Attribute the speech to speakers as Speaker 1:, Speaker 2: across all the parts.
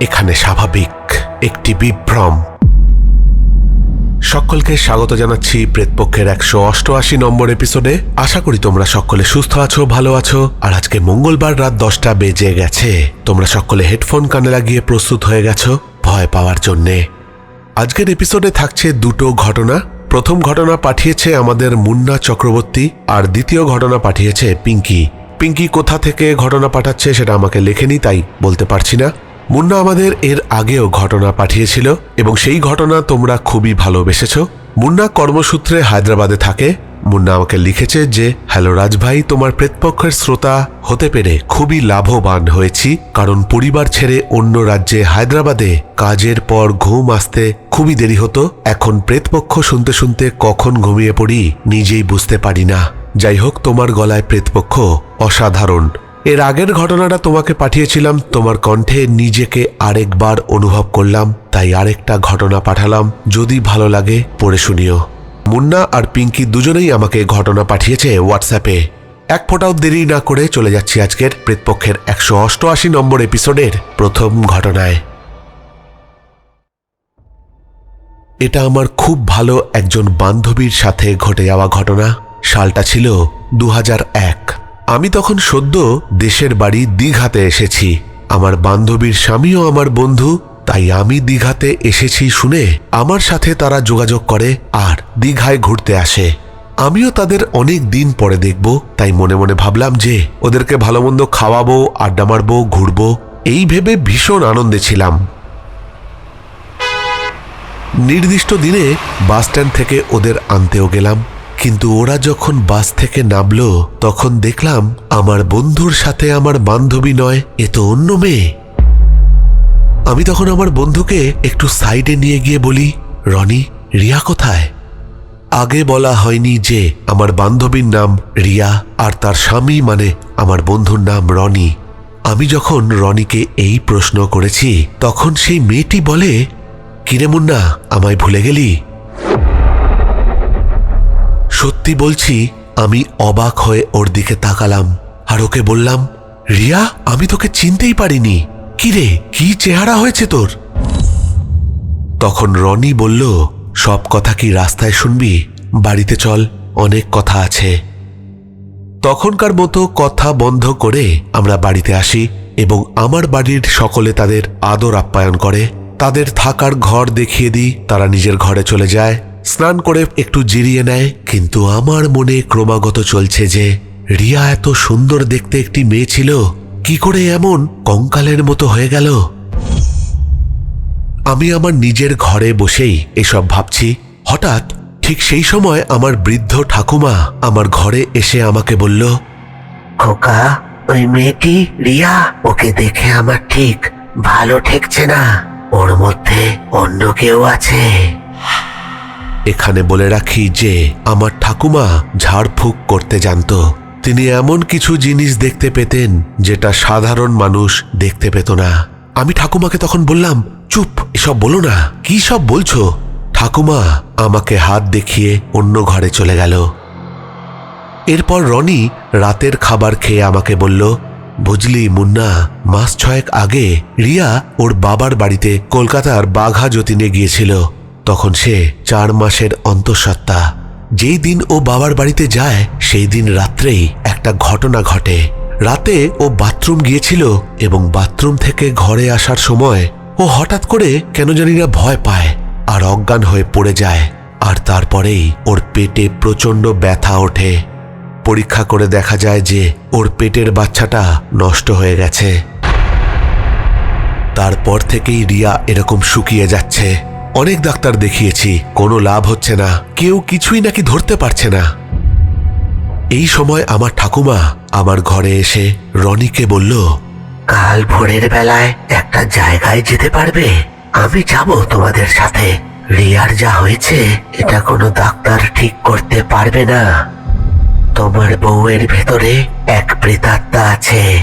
Speaker 1: এখানে স্বাভাবিক একটি বিভ্রম। সকলকে স্বাগত জানাচ্ছি প্রেতপক্ষের একশো অষ্টআশি নম্বর এপিসোডে। আশা করি তোমরা সকলে সুস্থ আছো, ভালো আছো, আর আজকে মঙ্গলবার রাত দশটা বেজে গেছে। তোমরা সকলে হেডফোন কানে লাগিয়ে প্রস্তুত হয়ে গেছো ভয় পাওয়ার জন্যে। আজকের এপিসোডে থাকছে দুটো ঘটনা। প্রথম ঘটনা পাঠিয়েছে আমাদের মুন্না চক্রবর্তী, আর দ্বিতীয় ঘটনা পাঠিয়েছে পিঙ্কি। পিঙ্কি কোথা থেকে ঘটনা পাঠাচ্ছে সেটা আমাকে লেখেনি, তাই বলতে পারছি না। মুন্না আমাদের এর আগেও ঘটনা পাঠিয়েছিল, এবং সেই ঘটনা তোমরা খুবই ভালোবেসেছ। মুন্না কর্মসূত্রে হায়দ্রাবাদে থাকে মুন্না আমাকে লিখেছে যে, হ্যালো রাজভাই, তোমার প্রেতপক্ষের শ্রোতা হতে পেরে খুবই লাভবান হয়েছি, কারণ পরিবার ছেড়ে অন্য রাজ্যে হায়দ্রাবাদে কাজের পর ঘুম আসতে খুবই দেরি হতো। এখন প্রেতপক্ষ শুনতে শুনতে কখন ঘুমিয়ে পড়ি নিজেই বুঝতে পারি না। যাই হোক, তোমার গলায় প্রেতপক্ষ অসাধারণ। এর আগের ঘটনাটা তোমাকে পাঠিয়েছিলাম, তোমার কণ্ঠে নিজেকে আরেকবার অনুভব করলাম, তাই আরেকটা ঘটনা পাঠালাম। যদি ভালো লাগে, পড়ে শুনিও। মুন্না আর পিঙ্কি দুজনেই আমাকে ঘটনা পাঠিয়েছে হোয়াটসঅ্যাপে এক ফোঁটাও দেরি না করে চলে যাচ্ছি আজকের প্রেতপক্ষের একশো অষ্টআশি নম্বর এপিসোডের প্রথম ঘটনায়। এটা আমার খুব ভালো একজন বান্ধবীর সাথে ঘটে যাওয়া ঘটনা। সালটা ছিল দু আমি তখন সদ্য দেশের বাড়ি দীঘাতে এসেছি। আমার বান্ধবীর স্বামীও আমার বন্ধু। তাই আমি দীঘাতে এসেছি শুনে আমার সাথে তারা যোগাযোগ করে আর দীঘায় ঘুরতে আসে। আমিও তাদের অনেক দিন পরে দেখব, তাই মনে মনে ভাবলাম যে ওদেরকে ভালো মন্দ খাওয়াবো, আড্ডা মারবো, ঘুরবো, এই ভেবে ভীষণ আনন্দে ছিলাম। নির্দিষ্ট দিনে বাস স্ট্যান্ড থেকে ওদের আনতেও গেলাম, কিন্তু ওরা যখন বাস থেকে নামলো, তখন দেখলাম আমার বন্ধুর সাথে আমার বান্ধবী নয়, এ তো অন্য মেয়ে। আমি তখন আমার বন্ধুকে একটু সাইডে নিয়ে গিয়ে বলি, রনি, রিয়া কোথায়? আগে বলা হয়নি যে আমার বান্ধবীর নাম রিয়া আর তার স্বামী মানে আমার বন্ধুর নাম রনি। আমি যখন রনিকে এই প্রশ্ন করেছি, তখন সেই মেয়েটি বলে, কিরে মুন্না, আমায় ভুলে গেলি? সত্যি বলছি, আমি অবাক হয়ে ওর দিকে তাকালাম আর ওকে বললাম, রিয়া, আমি তোকে চিনতেই পারিনি। কিরে, কি চেহারা হয়েছে তোর? তখন রনি বলল, সব কথা কি রাস্তায় শুনবি? বাড়িতে চল, অনেক কথা আছে। তখনকার মতো কথা বন্ধ করে আমরা বাড়িতে আসি এবং আমার বাড়ির সকলে তাদের আদর আপ্যায়ন করে। তাদের থাকার ঘর দেখিয়ে দিই, তারা নিজের ঘরে চলে যায়, স্নান করে একটু জিরিয়ে নেয়। কিন্তু আমার মনে ক্রমাগত চলছে যে, রিয়া এত সুন্দর দেখতে একটি মেয়ে ছিল কি করে এমন কঙ্কালের মতো হয়ে গেল? আমি আমার নিজের ঘরে বসেই এসব ভাবছি। হঠাৎ ঠিক সেই সময় আমার বৃদ্ধ ঠাকুমা আমার ঘরে এসে আমাকে বলল
Speaker 2: খোকা ওই মেয়েটি রিয়া ওকে দেখে আমার ঠিক ভালো ঠেকছে না। ওর মধ্যে অন্য কেউ আছে।
Speaker 1: এখানে বলে রাখি যে আমার ঠাকুমা ঝাড়ফুঁক করতে জানতো। তিনি এমন কিছু জিনিস দেখতে পেতেন যেটা সাধারণ মানুষ দেখতে পেত না। আমি ঠাকুমাকে তখন বললাম, চুপ, এসব বলো না। কি সব বলছো? ঠাকুমা আমাকে হাত দেখিয়ে অন্য ঘরে চলে গেল। এরপর রনি রাতের খাবার খেয়ে আমাকে বলল, বুঝলি মুন্না, মাস ছয়েক আগে রিয়া ওর বাবার বাড়িতে কলকাতার বাঘা যতীনে গিয়েছিল। তখন সে চার মাসের অন্তঃসত্ত্বা যেই দিন ও বাবার বাড়িতে যায়, সেই দিন রাত্রেই একটা ঘটনা ঘটে। রাতে ও বাথরুম গিয়েছিল এবং বাথরুম থেকে ঘরে আসার সময় ও হঠাৎ করে কেন জানি না ভয় পায় আর অজ্ঞান হয়ে পড়ে যায়। আর তারপরেই ওর পেটে প্রচণ্ড ব্যথা ওঠে। পরীক্ষা করে দেখা যায় যে ওর পেটের বাচ্চাটা নষ্ট হয়ে গেছে। তারপর থেকেই রিয়া এরকম শুকিয়ে যাচ্ছে। অনেক ডাক্তার দেখিয়েছি, কোনো লাভ হচ্ছে না, কেউ কিছুই নাকি ধরতে পারছে না। এই সময় আমার ঠাকুমা আমার ঘরে এসে রনিকে বলল,
Speaker 2: কাল ভোরের বেলায় একটা জায়গায় যেতে পারবে, আমি যাব তোমাদের সাথে। রিয়ার যা হয়েছে, এটা কোনো ডাক্তার ঠিক করতে পারবে না। তোমার বউয়ের ভেতরে এক প্রেতাত্মা আছে।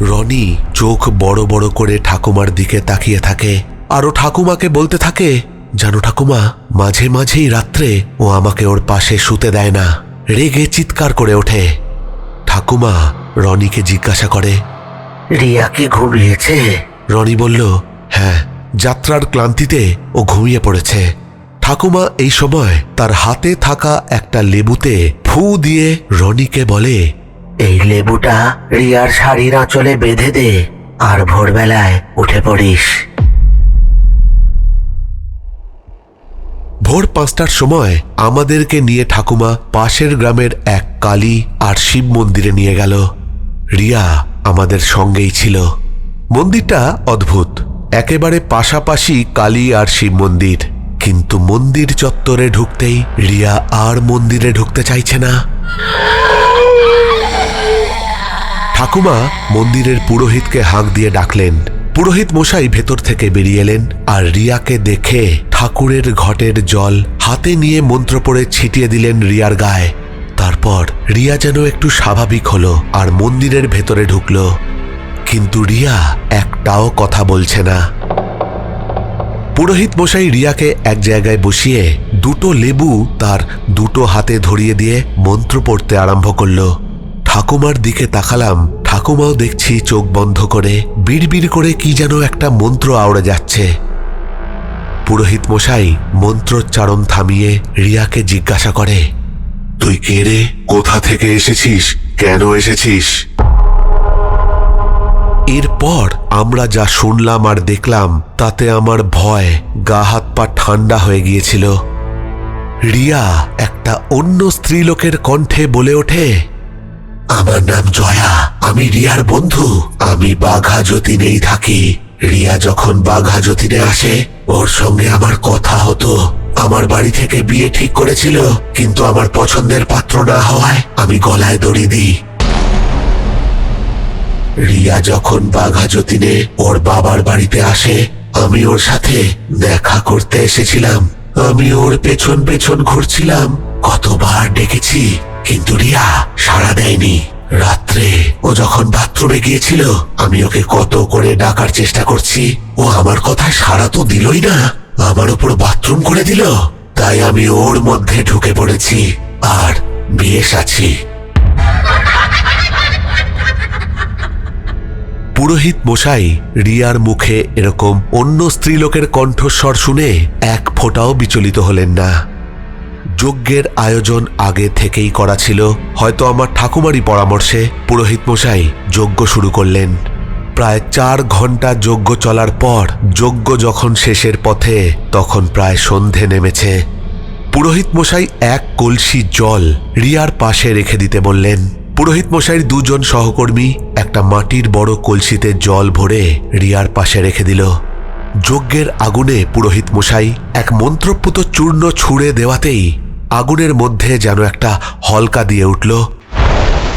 Speaker 1: রনি চোখ বড় বড় করে ঠাকুমার দিকে তাকিয়ে থাকে। আরও ঠাকুমাকে বলতে থাকে জানো ঠাকুমা মাঝে মাঝেই রাত্রে ও আমাকে ওর পাশে শুতে দেয় না। রেগে চিৎকার করে ওঠে। ঠাকুমা রনিকে জিজ্ঞাসা করে
Speaker 2: রিয়া কি ঘুমিয়েছে?
Speaker 1: রনি বলল হ্যাঁ যাত্রার ক্লান্তিতে ও ঘুমিয়ে পড়েছে। ঠাকুমা এই সময় তার হাতে থাকা একটা লেবুতে ফু দিয়ে রনিকে বলে
Speaker 2: এই লেবুটা রিয়ার শাড়ির আঁচলে বেঁধে দে, আর ভোরবেলায় উঠে পড়িস।
Speaker 1: ভোর পাঁচটার সময় আমাদেরকে নিয়ে ঠাকুমা পাশের গ্রামের এক কালী আর শিব মন্দিরে নিয়ে গেল। রিয়া আমাদের সঙ্গেই ছিল। মন্দিরটা অদ্ভুত, একেবারে পাশাপাশি কালী আর শিব মন্দির। কিন্তু মন্দির চত্বরে ঢুকতেই রিয়া আর মন্দিরে ঢুকতে চাইছে না। ঠাকুমা মন্দিরের পুরোহিতকে হাঁক দিয়ে ডাকলেন। পুরোহিত মশাই ভেতর থেকে বেরিয়ে এলেন আর রিয়াকে দেখে ঠাকুরের ঘটের জল হাতে নিয়ে মন্ত্র পড়ে ছিটিয়ে দিলেন রিয়ার গায়ে। তারপর রিয়া যেন একটু স্বাভাবিক হলো আর মন্দিরের ভেতরে ঢুকল। কিন্তু রিয়া একটাও কথা বলছে না। পুরোহিত মশাই রিয়াকে এক জায়গায় বসিয়ে দুটো লেবু তার দুটো হাতে ধরিয়ে দিয়ে মন্ত্র পড়তে আরম্ভ করল। ঠাকুমার দিকে তাকালাম। ঠাকুমাও দেখছি চোখ বন্ধ করে বিড়বিড় করে কি যেন একটা মন্ত্র আওড়ে যাচ্ছে। পুরোহিত মশাই মন্ত্রোচ্চারণ থামিয়ে রিয়াকে জিজ্ঞাসা করে, তুই কে রে? কোথা থেকে এসেছিস? কেন এসেছিস? এরপর আমরা যা শুনলাম আর দেখলাম, তাতে আমার ভয়, গা হাত পা ঠান্ডা হয়ে গিয়েছিল। রিয়া একটা অন্য স্ত্রীলোকের কণ্ঠে বলে ওঠে আমার নাম জয়া। আমি রিয়ার বন্ধু। আমি বাঘা যতীনেই থাকি। রিয়া যখন বাঘা যতীনে আসে, ওর সঙ্গে আমার কথা হতো। আমার বাড়ি থেকে বিয়ে ঠিক করেছিল, কিন্তু আমার পছন্দের পাত্র না হওয়ায় আমি গলায় দড়ি দিই। রিয়া যখন বাঘা যতীনে ওর বাবার বাড়িতে আসে, আমি ওর সাথে দেখা করতে এসেছিলাম। আমি ওর পেছন পেছন ঘুরছিলাম। কতবার ডেকেছি কিন্তু রিয়া সাড়া দেয়নি। রাত্রে ও যখন বাথরুমে গিয়েছিল, আমি ওকে কত করে ডাকার চেষ্টা করছি। ও আমার কথায় সাড়া তো দিলই না। আমার উপর বাথরুম করে দিল। তাই আমি ওর মধ্যে ঢুকে পড়েছি আর বেশ আছি। পুরোহিত মশাই, রিয়ার মুখে এরকম অন্য স্ত্রীলোকের কণ্ঠস্বর শুনে এক ফোঁটাও বিচলিত হলেন না। যজ্ঞের আয়োজন আগে থেকেই করা ছিল। হয়তো আমার ঠাকুমারই পরামর্শে পুরোহিত মশাই যজ্ঞ শুরু করলেন। প্রায় চার ঘণ্টা যজ্ঞ চলার পর যজ্ঞ যখন শেষের পথে, তখন প্রায় সন্ধে নেমেছে। পুরোহিত মশাই এক কলসি জল রিয়ার পাশে রেখে দিতে বললেন, পুরোহিত মশাইয়ের দুজন সহকর্মী একটা মাটির বড় কলসিতে জল ভরে রিয়ার পাশে রেখে দিল। যজ্ঞের আগুনে পুরোহিত মশাই এক মন্ত্রপুত চূর্ণ ছুঁড়ে দেওয়াতেই আগুনের মধ্যে যেন একটা হলকা দিয়ে উঠল।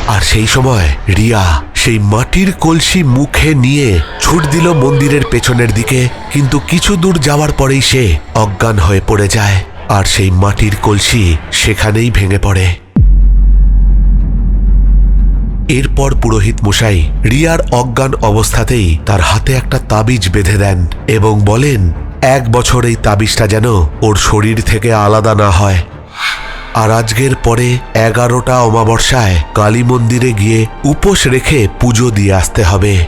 Speaker 1: আর সেই সময় রিয়া সেই মাটির কলসি মুখে নিয়ে ছুট দিল মন্দিরের পেছনের দিকে, কিন্তু কিছু দূর যাওয়ার পরেই সে অজ্ঞান হয়ে পড়ে যায়, আর সেই মাটির কলসি সেখানেই ভেঙে পড়ে। এরপর পুরোহিত মশাই রিয়ার অজ্ঞান অবস্থাতেই তার হাতে একটা তাবিজ বেঁধে দেন এবং বলেন, এক বছর এই তাবিজটা যেন ওর শরীর থেকে আলাদা না হয়। আর আজকের পরে এগারোটা অমাবস্যায় কালী মন্দিরে গিয়ে উপোস রেখে পুজো দিয়ে আসতে হবে।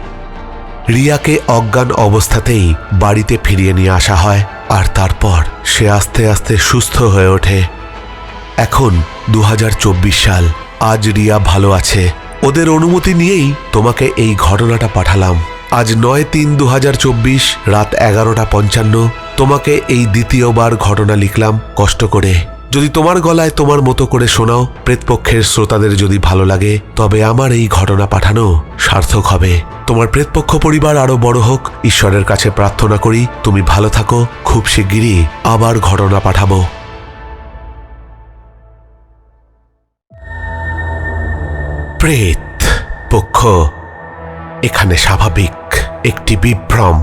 Speaker 1: রিয়াকে অজ্ঞান অবস্থাতেই বাড়িতে ফিরিয়ে নিয়ে আসা হয় আর তারপর সে আস্তে আস্তে সুস্থ হয়ে ওঠে। এখন দু হাজার চব্বিশ সাল, আজ রিয়া ভালো আছে। ওদের অনুমতি নিয়েই তোমাকে এই ঘটনাটা পাঠালাম। আজ নয় তিন দু রাত এগারোটা পঞ্চান্ন, তোমাকে এই দ্বিতীয়বার ঘটনা লিখলাম কষ্ট করে। যদি তোমার গলায় তোমার মতো করে শোনাও, প্রেতপক্ষের শ্রোতাদের যদি ভালো লাগে, তবে আমার এই ঘটনা পাঠানো সার্থক হবে। তোমার প্রেতপক্ষ পরিবার আরও বড় হোক, ঈশ্বরের কাছে প্রার্থনা করি, তুমি ভালো থাকো, খুব শিগগিরই আবার ঘটনা পাঠাবো। প্রেত পক্ষ এখানে স্বাভাবিক একটি বিভ্রম।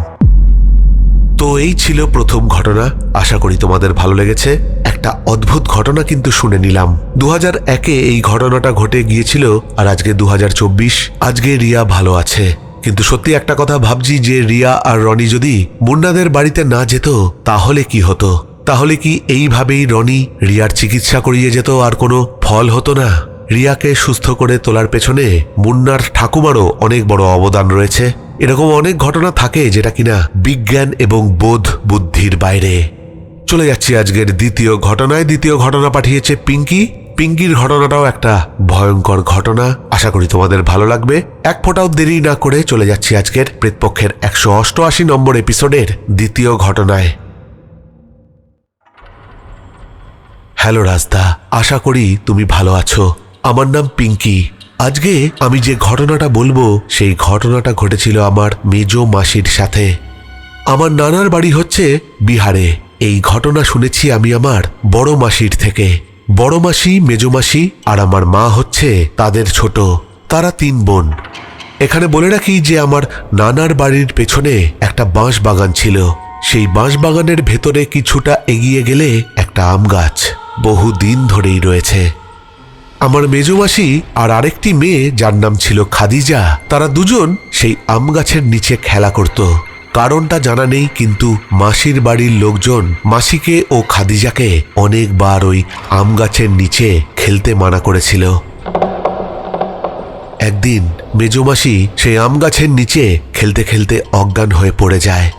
Speaker 1: তো এই ছিল প্রথম ঘটনা। আশা করি তোমাদের ভালো লেগেছে। একটা অদ্ভুত ঘটনা কিন্তু শুনে নিলাম। দু হাজার একে এই ঘটনাটা ঘটে গিয়েছিল আর আজকে দুহাজার চব্বিশ। আজকে রিয়া ভালো আছে। কিন্তু সত্যি একটা কথা ভাবছি যে রিয়া আর রনি যদি মুন্নাদের বাড়িতে না যেত, তাহলে কি হতো? তাহলে কি এইভাবেই রনি রিয়ার চিকিৎসা করিয়ে যেত আর কোনো ফল হতো না? রিয়াকে সুস্থ করে তোলার পেছনে মুন্নার ঠাকুমারও অনেক বড় অবদান রয়েছে। এরকম অনেক ঘটনা থাকে যেটা কিনা বিজ্ঞান এবং বোধ বুদ্ধির বাইরে। চলে যাচ্ছি আজকের দ্বিতীয় ঘটনায়। দ্বিতীয় ঘটনা পাঠিয়েছে পিঙ্কি। পিঙ্কির ঘটনাটাও একটা ভয়ঙ্কর ঘটনা। আশা করি তোমাদের ভালো লাগবে। এক ফোঁটাও দেরি না করে চলে যাচ্ছি আজকের প্রেতপক্ষের একশো অষ্টআশি নম্বর এপিসোডের দ্বিতীয় ঘটনায়। হ্যালো রাজদা আশা করি তুমি ভালো আছো। আমার নাম পিঙ্কি। আজকে আমি যে ঘটনাটা বলব, সেই ঘটনাটা ঘটেছিল আমার মেজ মাসির সাথে। আমার নানার বাড়ি হচ্ছে বিহারে। এই ঘটনা শুনেছি আমি আমার বড় মাসির থেকে। বড় মাসি, মেজ মাসি আর আমার মা হচ্ছে তাদের ছোট। তারা তিন বোন। এখানে বলে রাখি যে আমার নানার বাড়ির পেছনে একটা বাঁশ বাগান ছিল। সেই বাঁশ বাগানের ভেতরে কিছুটা এগিয়ে গেলে একটা আম গাছ বহু দিন ধরেই রয়েছে। আমার মেজমাসি আর আরেকটি মেয়ে, যার নাম ছিল খাদিজা, তারা দুজন সেই আম গাছের নিচে খেলা করত। কারণটা জানা নেই, কিন্তু মাসির বাড়ির লোকজন মাসিকে ও খাদিজাকে অনেকবার ওই আম গাছের নিচে খেলতে মানা করেছিল। একদিন মেজমাসি সেই আম গাছের নিচে খেলতে খেলতে অজ্ঞান হয়ে পড়ে যায়।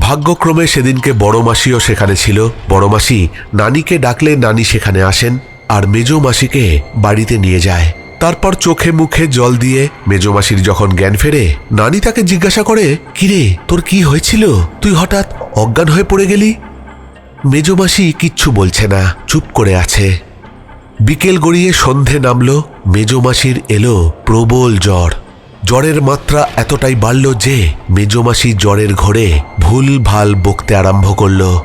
Speaker 1: ভাগ্যক্রমে সেদিনকে বড় মাসিও সেখানে ছিল। বড় মাসি নানিকে ডাকলে নানি সেখানে আসেন। আর মেজ মাসিকে বাড়িতে নিয়ে যায়। তারপর চোখে মুখে জল দিয়ে মেজ মাসির যখন জ্ঞান ফেরে, নানি তাকে জিজ্ঞাসা করে, কিরে, তোর কি হয়েছিল? তুই হঠাৎ অজ্ঞান হয়ে পড়ে গেলি? মেজ মাসি কিচ্ছু বলছে না, চুপ করে আছে। বিকেল গড়িয়ে সন্ধে নামলো, মেজমাসির এলো প্রবল জ্বর। জ্বরের মাত্রা এতটাই বাড়ল যে মেজমাসি জ্বরের ঘোরে ভুল ভালো বকতে আরম্ভ করল।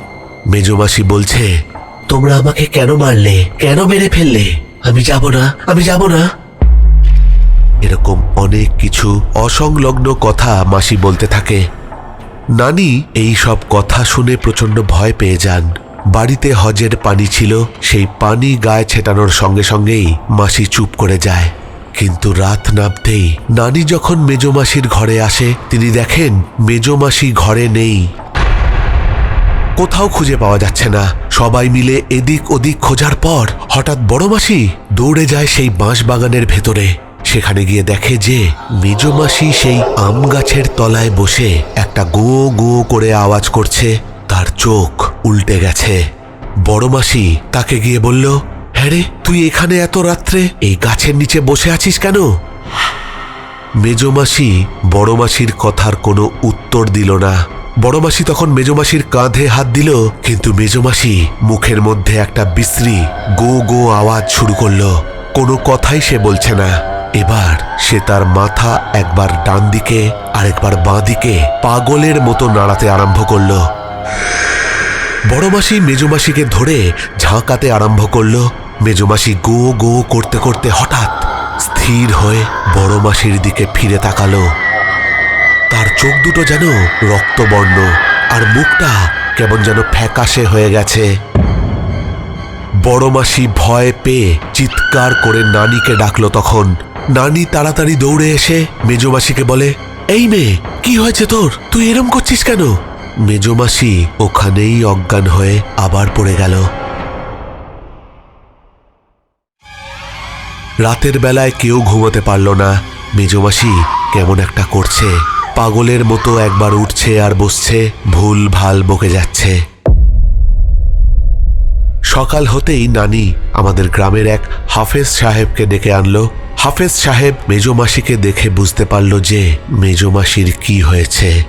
Speaker 1: মেজমাসি বলছে
Speaker 2: তোমরা আমাকে কেন মারলে? কেন মেরে ফেললে? আমি যাব না, আমি যাব না।
Speaker 1: এরকম অনেক কিছু অসংলগ্ন কথা মাসি বলতে থাকে। নানি এই সব কথা শুনে প্রচণ্ড ভয় পেয়ে যান। বাড়িতে হজের পানি ছিল, সেই পানি গায়ে ছেটানোর সঙ্গে সঙ্গেই মাসি চুপ করে যায়। কিন্তু রাত নামতেই নানি যখন মেজমাসির ঘরে আসে, তিনি দেখেন মেজমাসি ঘরে নেই। কোথাও খুঁজে পাওয়া যাচ্ছে না। সবাই মিলে এদিক ওদিক খোঁজার পর হঠাৎ বড় মাসি দৌড়ে যায় সেই বাঁশ বাগানের ভেতরে। সেখানে গিয়ে দেখে যে মেজমাসি সেই আম গাছের তলায় বসে একটা গো গো করে আওয়াজ করছে। তার চোখ উল্টে গেছে। বড় মাসি তাকে গিয়ে বলল হ্যাঁ তুই এখানে এত রাত্রে এই গাছের নিচে বসে আছিস কেন? মেজমাসি বড় মাসির কথার কোনো উত্তর দিল না। বড় মাসি তখন মেজমাসির কাঁধে হাত দিল, কিন্তু মেজমাসি মুখের মধ্যে একটা বিশ্রী গো গো আওয়াজ শুরু করল। কোনো কথাই সে বলছে না। এবার সে তার মাথা একবার ডান দিকে, আরেকবার বাঁ দিকে পাগলের মতো নাড়াতে আরম্ভ করল। বড়মাসি মেজমাসিকে ধরে ঝাঁকাতে আরম্ভ করল। মেজমাসি গো গো করতে করতে হঠাৎ স্থির হয়ে বড়মাসির দিকে ফিরে তাকালো। তার চোখ দুটো যেন রক্তবর্ণ আর মুখটা কেমন যেন ফ্যাকাশে হয়ে গেছে। বড় মাসি ভয় পেয়ে চিৎকার করে নানিকে ডাকলো তখন। নানি তাড়াতাড়ি দৌড়ে এসে মেজমাসিকে বলে, এই মেয়ে, কি হয়েছে তোর? তুই এরম করছিস কেন? মেজমাসি ওখানেই অজ্ঞান হয়ে আবার পড়ে গেল। রাতের বেলায় কেউ ঘুমোতে পারল না। মেজমাসি কেমন একটা করছে। পাগলের মতো একবার উঠছে আর বসছে, ভুল ভালো বকে যাচ্ছে। সকাল হতেই নানি আমাদের গ্রামের এক হাফেজ সাহেবকে ডেকে আনলো। হাফেজ সাহেব মেজমাসিকে দেখে বুঝতে পারল যে মেজমাসির কি হয়েছে।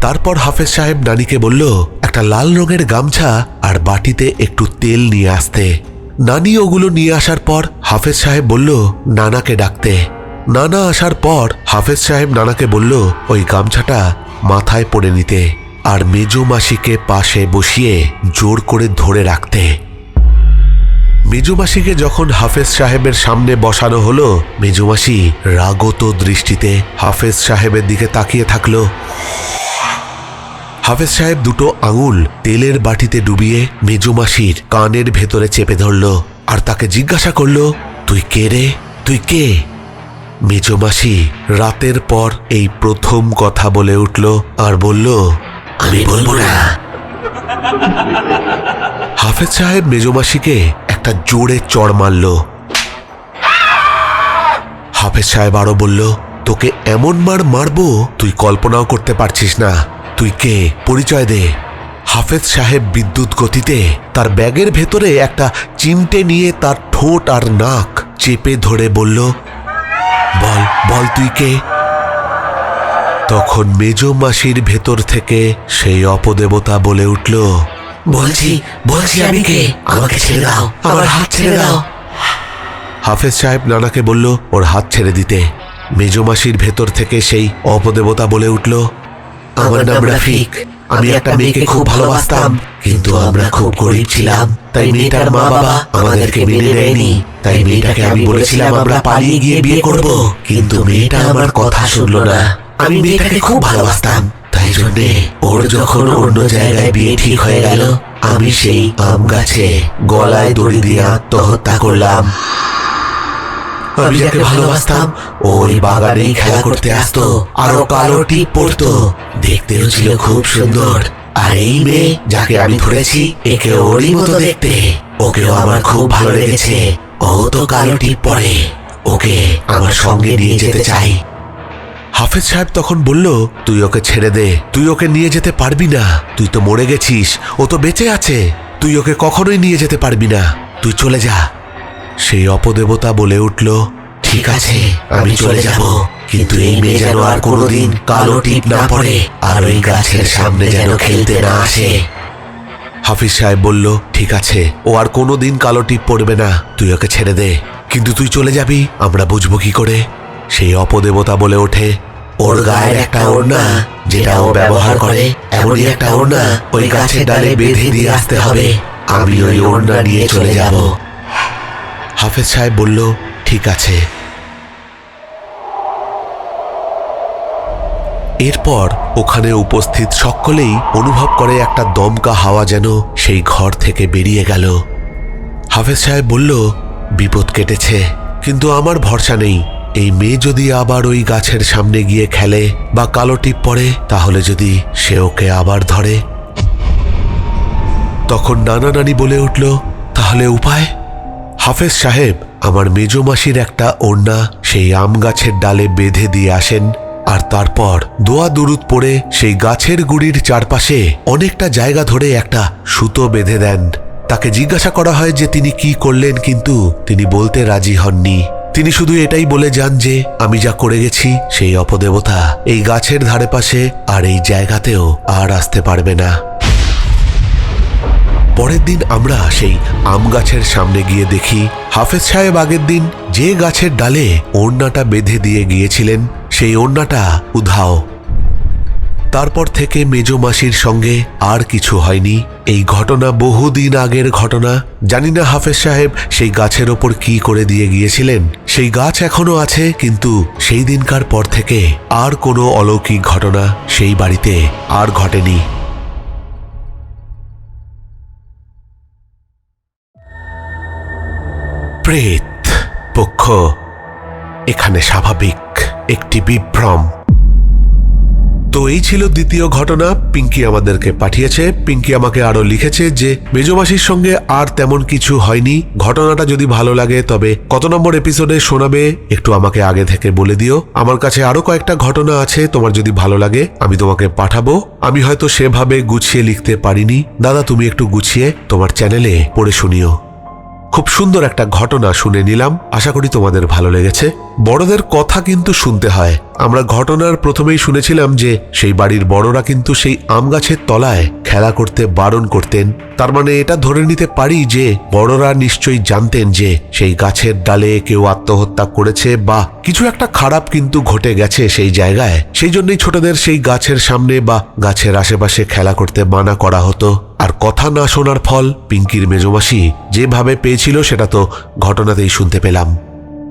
Speaker 1: তারপর হাফেজ সাহেব নানিকে বলল, একটা লাল রঙের গামছা আর বাটিতে একটু তেল নিয়ে আসতে। নানি ওগুলো নিয়ে আসার পর হাফেজ সাহেব বলল, নানাকে ডাকতে। নানা আসার পর হাফেজ সাহেব নানাকে বলল, ওই গামছাটা মাথায় পড়ে নিতে আর মেজো মাসিকে পাশে বসিয়ে জোর করে ধরে রাখতে। মেজুমাসিকে যখন হাফেজ সাহেবের সামনে বসানো হলো মেজুমাসি রাগত দৃষ্টিতে হাফেজ সাহেবের দিকে তাকিয়ে থাকল। হাফেজ সাহেব দুটো আঙুল তেলের বাটিতে ডুবিয়ে মেজুমাসির কানের ভেতরে চেপে ধরল আর তাকে জিজ্ঞাসা করল, তুই কে রে? তুই কে? মেজমাসি রাতের পর এই প্রথম কথা বলে উঠল আর বলল,
Speaker 2: আমি বলব না।
Speaker 1: হাফেজ সাহেব মেজমাসিকে একটা জোরে চড় মারল। হাফেজ সাহেব আরও বলল, তোকে এমন মার মারবো, তুই কল্পনাও করতে পারছিস না। তুই কে? পরিচয় দে। হাফেজ সাহেব বিদ্যুৎ গতিতে তার ব্যাগের ভেতরে একটা চিমটে নিয়ে তার ঠোঁট আর নাক চেপে ধরে বলল বল বল তুই কে? তখন মেজ মাসির ভেতর থেকে সেই অপদেবতা বলে উঠল
Speaker 2: বলছি বলছি আমি কে? আমাকে ছেড়ে দাও আমার হাত ছেড়ে দাও।
Speaker 1: হাফেজ সাহেব নানাকে বলল ওর হাত ছেড়ে দিতে। মেজ মাসির ভেতর থেকে সেই অপদেবতা বলে উঠল
Speaker 2: আমার নাম রাফিক। আমি একটা মেয়েকে খুব ভালোবাসতাম কিন্তু আমরা খুব গরিব ছিলাম। তাই মেয়েটার মা বাবা আমাদেরকে মেনে নেয়নি। তাই মেয়েটাকে আমি বলেছিলাম, আমরা পালিয়ে গিয়ে বিয়ে করব। কিন্তু মেয়েটা আমার কথা শুনলো না। আমি মেয়েটাকে খুব ভালোবাসতাম। তাই জন্যে ওর যখন অন্য জায়গায় বিয়ে ঠিক হয়ে গেল, আমি সেই আম গাছে গলায় দড়ি দিয়ে আত্মহত্যা করলাম। আমি যাকে ভালোবাসতাম ওই বাগানেই খেলা করতে আসতো। আরও কালো টিপ পড়তো দেখতেও ছিল খুব সুন্দর। আর এই মেয়ে, যাকে আমি ধরেছি, একে ওরই মতো দেখতে। ওকেও আমার খুব ভালো লেগেছে। ও তো কালো টিপ পরে। ওকে আমার সঙ্গে নিয়ে যেতে চাই।
Speaker 1: হাফেজ সাহেব তখন বলল, তুই ওকে ছেড়ে দে। তুই ওকে নিয়ে যেতে পারবি না। তুই তো মরে গেছিস। ও তো বেঁচে আছে। তুই ওকে কখনোই নিয়ে যেতে পারবি না। তুই চলে যা। সেই অপদেবতা বলে উঠল
Speaker 2: ঠিক আছে আমি চলে যাব। কিন্তু এই মেয়ে যেন আর কোনোদিন কালো টিপ না পড়ে আর ওই গাছের সামনে যেন খেলতে না আসে।
Speaker 1: হাফিজ সাহেব বলল ঠিক আছে ও আর কোনোদিন কালো টিপ পড়বে না। তুই ওকে ছেড়ে দে। কিন্তু তুই চলে যাবি আমরা বুঝব কি করে? সেই অপদেবতা বলে ওঠে
Speaker 2: ওর গায়ের একটা ওড়না যেটা ও ব্যবহার করে এমনই একটা ওড়না ওই গাছের ডালে বেঁধে দিয়ে আসতে হবে। আমি ওই ওড়না নিয়ে চলে যাব।
Speaker 1: হাফেজ সাহেব বলল ঠিক আছে এরপর ওখানে উপস্থিত সকলেই অনুভব করে একটা দমকা হাওয়া যেন সেই ঘর থেকে বেরিয়ে গেল। হাফেজ সাহেব বলল, বিপদ কেটেছে, কিন্তু আমার ভরসা নেই। এই মেয়ে যদি আবার ওই গাছের সামনে গিয়ে খেলে বা কালো টিপ পড়ে, তাহলে যদি সে ওকে আবার ধরে। তখন নানা নানি বলে উঠল, তাহলে উপায়? হাফেজ সাহেব, আমার মেজ মাসির একটা ওড়না সেই আম গাছের ডালে বেঁধে দিয়ে আসেন। আর তারপর দোয়া দুরুদ পড়ে সেই গাছের গুড়ির চারপাশে অনেকটা জায়গা ধরে একটা সুতো বেঁধে দেন। তাকে জিজ্ঞাসা করা হয় যে তিনি কি করলেন, কিন্তু তিনি বলতে রাজি হননি। তিনি শুধু এটাই বলে যান যে, আমি যা করে গেছি, সেই অপদেবতা। এই গাছের ধারে পাশে আর এই জায়গাতেও আর আসতে পারবে না। পরের দিন আমরা সেই আম গাছের সামনে গিয়ে দেখি হাফেজ সাহেব আগের দিন যে গাছের ডালে ওড়নাটা বেঁধে দিয়ে গিয়েছিলেন, সেই ওড়নাটা উধাও। তারপর থেকে মেজ মাসির সঙ্গে আর কিছু হয়নি। এই ঘটনা বহুদিন আগের ঘটনা। জানি না হাফেজ সাহেব সেই গাছের ওপর কি করে দিয়ে গিয়েছিলেন। সেই গাছ এখনও আছে, কিন্তু সেই দিনকার পর থেকে আর কোনো অলৌকিক ঘটনা সেই বাড়িতে আর ঘটেনি। প্রেত পক্ষ, এখানে স্বাভাবিক একটি বিভ্রম। তো এই ছিল দ্বিতীয় ঘটনা, পিঙ্কি আমাদেরকে পাঠিয়েছে। পিঙ্কি আমাকে আরও লিখেছে যে মেজমাসির সঙ্গে আর তেমন কিছু হয়নি। ঘটনাটা যদি ভালো লাগে, তবে কত নম্বর এপিসোডে শোনাবে, একটু আমাকে আগে থেকে বলে দিও। আমার কাছে আরও কয়েকটা ঘটনা আছে, তোমার যদি ভালো লাগে, আমি তোমাকে পাঠাবো। আমি হয়তো সেভাবে গুছিয়ে লিখতে পারিনি। দাদা, তুমি একটু গুছিয়ে তোমার চ্যানেলে পড়ে শুনিও। খুব সুন্দর একটা ঘটনা শুনে নিলাম। আশা করি তোমাদের ভালো লেগেছে। বড়দের কথা কিন্তু শুনতে হয়। আমরা ঘটনার প্রথমেই শুনেছিলাম যে সেই বাড়ির বড়রা কিন্তু সেই আম গাছের তলায় খেলা করতে, বারণ করতেন। তার মানে এটা ধরে নিতে পারি যে বড়রা নিশ্চয়ই জানতেন যে সেই গাছের ডালে কেউ আত্মহত্যা করেছে বা কিছু একটা খারাপ কিন্তু ঘটে গেছে সেই জায়গায়। সেই জন্যই ছোটদের সেই গাছের সামনে বা গাছের আশেপাশে খেলা করতে মানা করা হতো। আর কথা না শোনার ফল পিঙ্কির মেজমাসি যেভাবে পেয়েছিল সেটা তো ঘটনাতেই শুনতে পেলাম।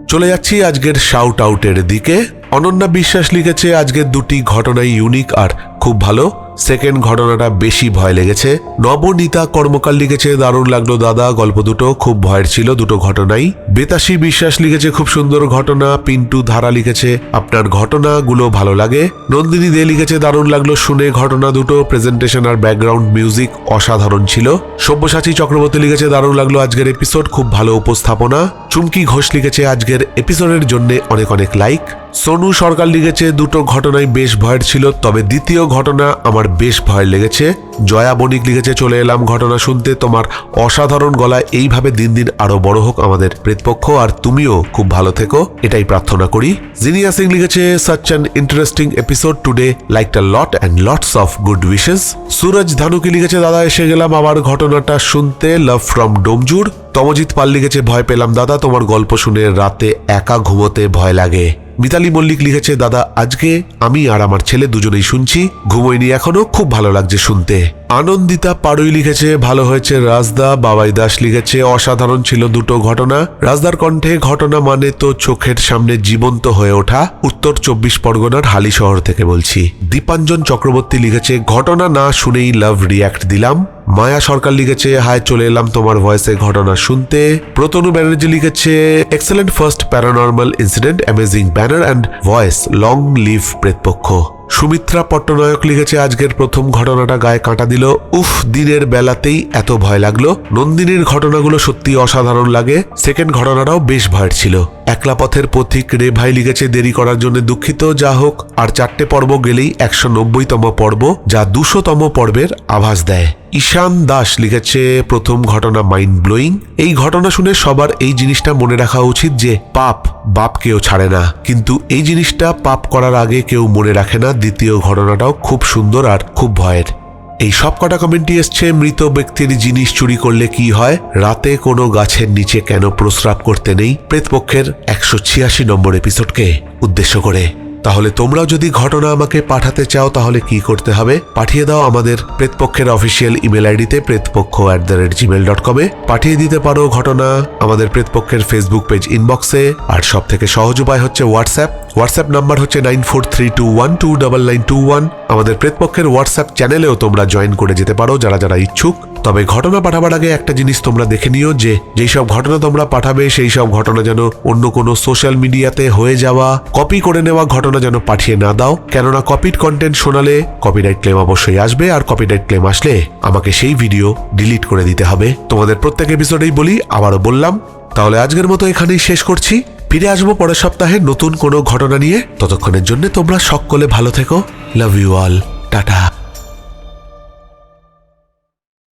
Speaker 1: চলে যাচ্ছি আজকের শাউট আউটের দিকে। অনন্যা বিশ্বাস লিখেছে আজকের দুটি ঘটনাই ইউনিক আর খুব ভালো। সেকেন্ড ঘটনাটা বেশি ভয় লেগেছে। নবনীতা কর্মকাল লিখেছে, দারুণ লাগল দাদা, গল্প দুটো, খুব ভয়ের ছিল দুটো ঘটনাই। বেতাসী বিশ্বাস লিখেছে, খুব সুন্দর ঘটনা, পিন্টু ধারা লিখেছে, আপনার ঘটনাগুলো ভালো লাগে। নন্দিনী দে লিখেছে, দারুণ লাগল শুনে, ঘটনা দুটো প্রেজেন্টেশন আর ব্যাকগ্রাউন্ড মিউজিক অসাধারণ ছিল। সব্যসাচী চক্রবর্তী লিখেছে, দারুণ লাগল আজকের এপিসোড খুব ভালো উপস্থাপনা। চুমকি ঘোষ লিখেছে, আজকের এপিসোডের জন্য অনেক অনেক লাইক সোনু সরকার লিখেছে, দুটো ঘটনাই বেশ ভয়ের ছিল, তবে দ্বিতীয় ঘটনা আমার বেশ ভয় লেগেছে। জয়া বণিক লিখেছে, চলে এলাম ঘটনা শুনতে। তোমার অসাধারণ গলায় এইভাবে দিন দিন আরও বড় হোক আমাদের প্রেতপক্ষ। আর তুমিও খুব ভালো থেকো। এটাই প্রার্থনা করি। জিনিয়া সিং লিখেছে such an interesting episode today like a lot and lots of good wishes Suraj Dhanuki লিখেছে, দাদা, এসে গেলাম আবার ঘটনাটা শুনতে। লাভ ফ্রম ডোমজুর তমজিৎ পাল লিখেছে, ভয় পেলাম দাদা, তোমার গল্প শুনে রাতে একা ঘুমোতে ভয় লাগে। মিতালি মল্লিক লিখেছে, দাদা, আজকে আমি আর আমার ছেলে দুজনেই শুনছি, ঘুমোয়নি এখনও, খুব ভালো লাগছে শুনতে। আনন্দিতা পাড়ুই লিখেছে, ভালো হয়েছে রাজদা, বাবাই দাস লিখেছে, অসাধারণ ছিল দুটো ঘটনা। রাজদার কণ্ঠে ঘটনা মানে তো চোখের সামনে জীবন্ত হয়ে ওঠা। উত্তর চব্বিশ পরগনার হালি শহর থেকে বলছি। দীপাঞ্জন চক্রবর্তী লিখেছে, ঘটনা না শুনেই লাভ রিয়াক্ট দিলাম। মায়া সরকার লিখেছে, হায়, চলে এলাম তোমার ভয়েসে ঘটনা শুনতে। প্রতনু ব্যানার্জি লিখেছে excellent first paranormal incident amazing banner and voice long live Pretpaksha. Sumitra Pattanayak লিখেছে, আজকের প্রথম ঘটনাটা গায়ে কাঁটা দিল। উফ, দিনের বেলাতেই এত ভয় লাগল। নন্দিনীর ঘটনাগুলো সত্যি অসাধারণ লাগে। সেকেন্ড ঘটনাটাও বেশ ভয়ের ছিল। একলা পথের পথিক রে ভাই লিখেছে, দেরি করার জন্য দুঃখিত, যা হোক। আর চারটে পর্ব গেলেই একশো নব্বইতম পর্ব, যা দুশোতম পর্বের আভাস দেয়। ঈশান দাস লিখেছে, প্রথম ঘটনা মাইন্ড ব্লোয়িং এই ঘটনা শুনে সবার এই জিনিসটা মনে রাখা উচিত যে, পাপ বাপ কেউ ছাড়ে না। কিন্তু এই জিনিসটা পাপ করার আগে কেউ মনে রাখে না। দ্বিতীয় ঘটনাটাও খুব সুন্দর আর খুব ভয়ের। এই সব কটা কমেন্টই এসছে, মৃত ব্যক্তির জিনিস চুরি করলে কি হয়? রাতে কোনো গাছের নিচে কেন প্রস্রাব করতে নেই? প্রেতপক্ষের একশো ছিয়াশি নম্বর এপিসোডকে উদ্দেশ্য করে। তাহলে তোমরাও যদি ঘটনা আমাকে পাঠাতে চাও, তাহলে কি করতে হবে? পাঠিয়ে দাও আমাদের প্রেতপক্ষের অফিসিয়াল ইমেল আইডিতে Pretpaksha at the rate Gmail dot কমে পাঠিয়ে দিতে পারো ঘটনা আমাদের প্রেতপক্ষের ফেসবুক পেজ ইনবক্সে আর সব থেকে সহজ উপায় হচ্ছে হোয়াটসঅ্যাপ হোয়াটসঅ্যাপ নাম্বার হচ্ছে nine four three two one two double nine two one আমাদের প্রেতপক্ষের হোয়াটসঅ্যাপ চ্যানেলেও তোমরা জয়েন করে যেতে পারো, যারা যারা ইচ্ছুক। তবে ঘটনা পাঠাবার আগে একটা জিনিস তোমরা দেখে নিও যে, যেই সব ঘটনা তোমরা পাঠাবে, সেই সব ঘটনা যেন অন্য কোনো সোশ্যাল মিডিয়াতে হয়ে যাওয়া কপি করে নেওয়া ঘটনা যেন পাঠিয়ে না দাও। কেননা কপিড কন্টেন্ট শোনালে কপিরাইট ক্লেম অবশ্যই আসবে আর কপিরাইট ক্লেম আসলে আমাকে সেই ভিডিও ডিলিট করে দিতে হবে। তোমাদের প্রত্যেক এপিসোডেই বলি, আবারও বললাম, তাহলে আজকের মতো এখানেই শেষ করছি। ফিরে আসব পরের সপ্তাহে নতুন কোনো ঘটনা নিয়ে। ততক্ষণের জন্য তোমরা সকলে ভালো থেকো। Love you all tata